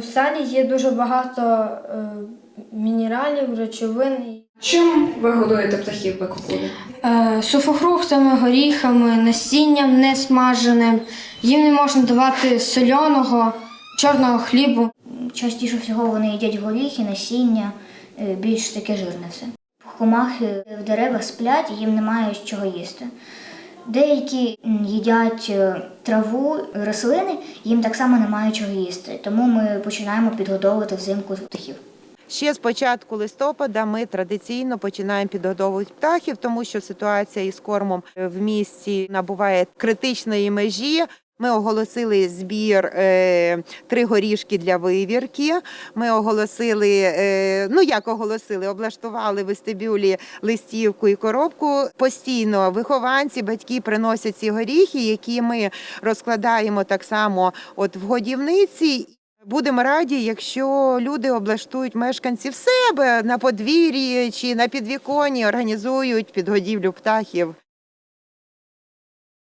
В салі є дуже багато е, мінералів, речовин. Чим ви годуєте птахів в екоклубі? Е, суфофруктами, горіхами, насінням не смаженим. Їм не можна давати сольоного, чорного хлібу. Частіше всього вони їдять горіхи, насіння, е, більш таке жирне все. Комахи в деревах сплять, їм немає з чого їсти. Деякі їдять е, траву, рослини, їм так само немає чого їсти. Тому ми починаємо підгодовувати взимку птахів. Ще з початку листопада ми традиційно починаємо підгодовувати птахів, тому що ситуація із кормом в місті набуває критичної межі. Ми оголосили збір е, три горішки для вивірки. Ми оголосили, е, ну як оголосили, облаштували вестибюлі листівку і коробку. Постійно вихованці, батьки приносять ці горіхи, які ми розкладаємо так само от в годівниці. Будемо раді, якщо люди облаштують мешканців себе на подвір'ї чи на підвіконні, організують підгодівлю птахів.